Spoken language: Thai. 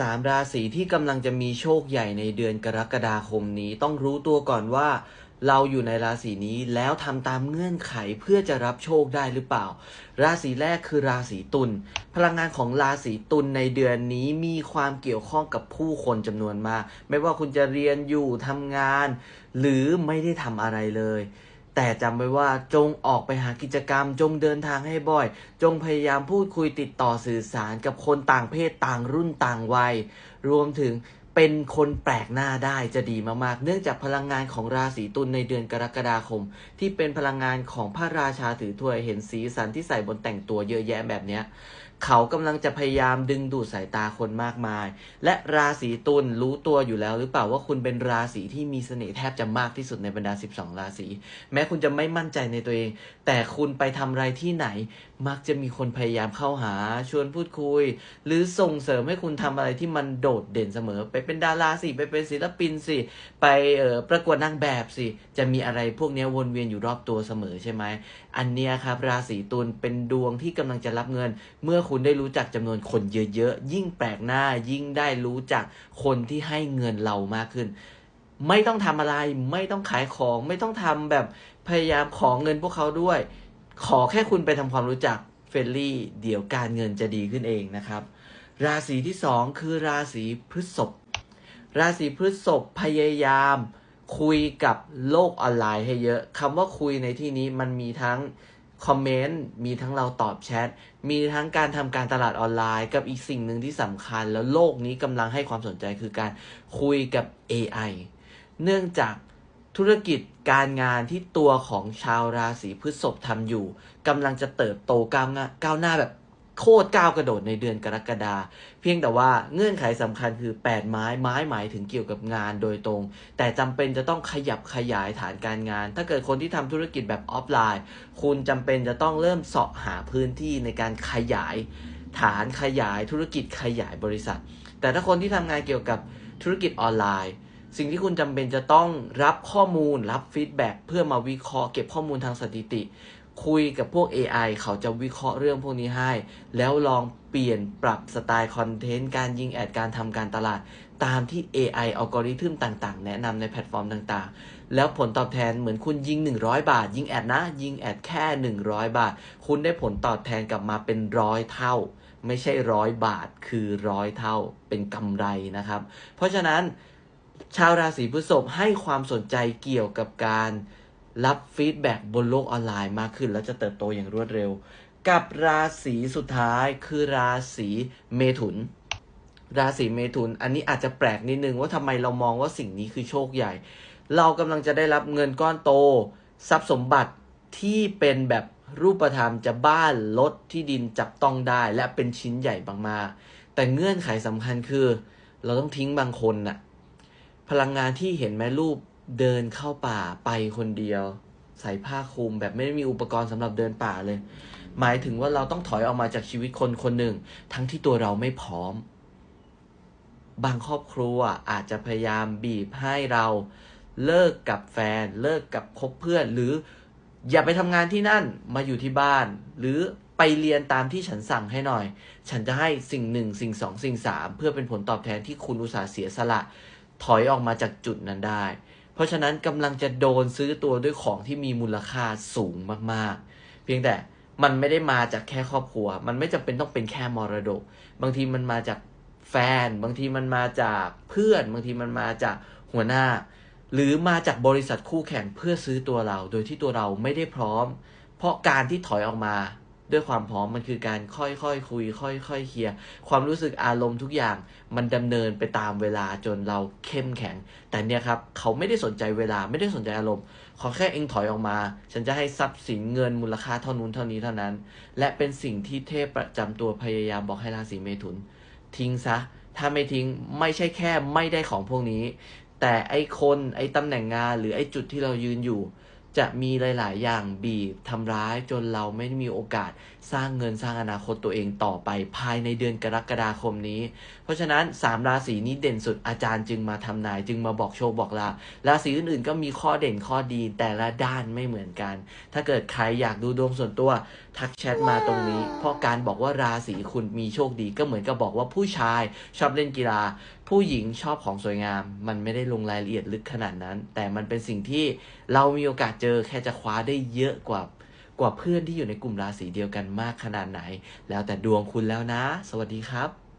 สามราศีที่กำลังจะมีโชคใหญ่ในเดือนกรกฎาคมนี้ต้องรู้ตัวก่อนว่า เราอยู่ในราศีนี้แล้วทำตามเงื่อนไขเพื่อจะรับโชคได้หรือเปล่า ราศีแรกคือราศีตุลพลังงานของราศีตุลในเดือนนี้มีความเกี่ยวข้องกับผู้คนจำนวนมาก ไม่ว่าคุณจะเรียนอยู่ทำงาน หรือไม่ได้ทำอะไรเลย แต่จำไว้ว่าจงออกไปหากิจกรรม จงเดินทางให้บ่อย จงพยายามพูดคุยติดต่อสื่อสารกับคนต่างเพศต่างรุ่นต่างวัย รวมถึงเป็นคนแปลกหน้าได้จะดีมากๆ เนื่องจากพลังงานของราศีตุลในเดือนกรกฎาคม ที่เป็นพลังงานของพระราชาถือถ้วยเห็นสีสันที่ใส่บนแต่งตัวเยอะแยะแบบเนี้ย เขากำลังจะพยายามดึงดูดสายตาคนมากมาย และราศีตุลรู้ตัวอยู่แล้ว หรือเปล่าว่าคุณเป็นราศีที่มีเสน่ห์แทบจะมากที่สุดในบรรดา 12 ราศี แม้คุณจะไม่มั่นใจในตัวเอง แต่คุณไปทำอะไรที่ไหน มักจะมีคนพยายามเข้าหา ชวนพูดคุย หรือส่งเสริมให้คุณทำอะไรที่มันโดดเด่นเสมอ ไปเป็นดาราสิ ไปเป็นศิลปินสิ ไปเอ่อประกวดนางแบบสิ จะมีอะไรพวกนี้วนเวียนอยู่รอบตัวเสมอใช่ไหม อันเนี้ยครับราศีตุลเป็นดวงที่กำลังจะรับเงินเมื่อคุณได้รู้จักจำนวนคนเยอะๆ ยิ่งแปลกหน้ายิ่งได้รู้จักคนที่ให้เงินเรามากขึ้น ไม่ต้องทำอะไรไม่ต้องขายของ ไม่ต้องทำแบบพยายามขอเงินพวกเขาด้วย ขอแค่คุณไปทำความรู้จักเฟรนลี่ เดี๋ยวการเงินจะดีขึ้นเองนะครับ ราศีที่สองคือราศีพฤษภราศีพฤษภพยายามคุยกับโลกออนไลน์ให้เยอะคำว่าคุยในที่นี้มันมีทั้ง คอมเมนต์ มีทั้งเราตอบแชท มีทั้งการทำการตลาดออนไลน์ กับอีกสิ่งหนึ่งที่สำคัญ แล้วโลกนี้กำลังให้ความสนใจคือการคุยกับ AI เนื่องจากธุรกิจการงานที่ตัวของชาวราศีพฤษภทำอยู่กำลังจะเติบโตก้าวหน้าก้าวหน้าแบบ โคตรก้าวกระโดดในเดือนกรกฎาเพียงแต่ว่าเงื่อนไขสำคัญคือ 8 ไม้ไม้หมายถึงเกี่ยวกับงานโดยตรง แต่จำเป็นจะต้องขยับขยายฐานการงาน ถ้าเกิดคนที่ทำธุรกิจแบบออฟไลน์ คุณจำเป็นจะต้องเริ่มเสาะหาพื้นที่ในการขยาย ฐานขยายธุรกิจขยายบริษัท แต่ถ้าคนที่ทำงานเกี่ยวกับธุรกิจออนไลน์สิ่งที่คุณจำเป็นจะต้องรับข้อมูลรับฟีดแบ็กเพื่อมาวิเคราะห์เก็บข้อมูลทางสถิติ คุยกับพวก AI เขาจะวิเคราะห์เรื่องพวกนี้ให้ แล้วลองเปลี่ยนปรับสไตล์คอนเทนต์ การยิงแอดการทำการตลาด ตามที่ AI อัลกอริทึมต่างๆ แนะนำในแพลตฟอร์มต่างๆ แล้วผลตอบแทนเหมือนคุณยิง 100 บาท ยิงแอดนะ ยิงแอดแค่ 100 บาท คุณได้ผลตอบแทนกลับมาเป็นร้อยเท่า ไม่ใช่ร้อยบาทคือร้อยเท่าเป็นกำไรนะครับ เพราะฉะนั้นชาวราศีพฤษภให้ความสนใจเกี่ยวกับการ รับฟีดแบ็กบนโลกออนไลน์มากขึ้น แล้วจะเติบโตอย่างรวดเร็ว กับราศีสุดท้ายคือราศีเมถุน ราศีเมถุน อันนี้อาจจะแปลกนิดนึงว่าทำไมเรามองว่าสิ่งนี้คือโชคใหญ่ เรากำลังจะได้รับเงินก้อนโต ทรัพย์สมบัติที่เป็นแบบรูปธรรมจะบ้านรถที่ดินจับต้องได้ และเป็นชิ้นใหญ่มากๆแต่เงื่อนไขสำคัญคือ เราต้องทิ้งบางคนน่ะพลังงานที่เห็นไหมรูป เดินเข้าป่าไปคนเดียว ใส่ผ้าคลุมแบบไม่ได้มีอุปกรณ์สำหรับเดินป่าเลย หมายถึงว่าเราต้องถอยออกมาจากชีวิตคนคนหนึ่ง ทั้งที่ตัวเราไม่พร้อม บางครอบครัวอาจจะพยายามบีบให้เราเลิกกับแฟน เลิกกับคบเพื่อน หรืออย่าไปทำงานที่นั่นมาอยู่ที่บ้าน หรือไปเรียนตามที่ฉันสั่งให้หน่อย ฉันจะให้สิ่งหนึ่งสิ่งสองสิ่งสามเพื่อเป็นผลตอบแทนที่คุณอุตส่าห์เสียสละ ถอยออกมาจากจุดนั้นได้ เพราะฉะนั้นกำลังจะโดนซื้อตัวด้วยของที่มีมูลค่าสูงมากๆ เพียงแต่มันไม่ได้มาจากแค่ครอบครัว มันไม่จำเป็นต้องเป็นแค่มรดก บางทีมันมาจากแฟน บางทีมันมาจากเพื่อน บางทีมันมาจากหัวหน้า หรือมาจากบริษัทคู่แข่งเพื่อซื้อตัวเรา โดยที่ตัวเราไม่ได้พร้อม เพราะการที่ถอยออกมา ด้วยความพร้อมมันคือการค่อยๆคคุย ค่อยๆเคลียร์ความรู้สึกอารมณ์ทุกอย่างมันดำเนินไปตามเวลาจนเราเข้มแข็ง แต่เนี่ยครับเขาไม่ได้สนใจเวลาไม่ได้สนใจอารมณ์ ขอแค่เองถอยออกมา ฉันจะให้ทรัพย์สินเงินมูลค่าเท่านู้นเท่านี้เท่านั้น และเป็นสิ่งที่เทพประจำตัวพยายามบอกให้ราศีเมถุน ทิ้งซะ ถ้าไม่ทิ้งไม่ใช่แค่ไม่ได้ของพวกนี้ แต่ไอ้คนไอ้ตำแหน่งงานหรือไอ้จุดที่เรายืนอยู่ จะมีหลาย ๆ อย่างบีบทำร้ายจนเราไม่มีโอกาสสร้างเงินสร้างอนาคตตัวเองต่อไปภายในเดือนกรกฎาคมนี้ เพราะฉะนั้น 3 ราศีนี้เด่นสุดอาจารย์จึงมาทำนายจึงมาบอกโชคบอกลาราศีอื่น ๆ ก็มีข้อเด่นข้อดีแต่ละด้านไม่เหมือนกัน ถ้าเกิดใครอยากดูดวงส่วนตัวทักแชทมาตรงนี้ เพราะการบอกว่าราศีคุณมีโชคดีก็เหมือนกับบอกว่าผู้ชายชอบเล่นกีฬา ผู้หญิงชอบของสวยงาม มันไม่ได้ลงรายละเอียดลึกขนาดนั้น แต่มันเป็นสิ่งที่เรามีโอกาสเจอแค่จะคว้าได้เยอะกว่ากว่าเพื่อนที่อยู่ในกลุ่มราศีเดียวกันมากขนาดไหน แล้วแต่ดวงคุณแล้วนะ สวัสดีครับ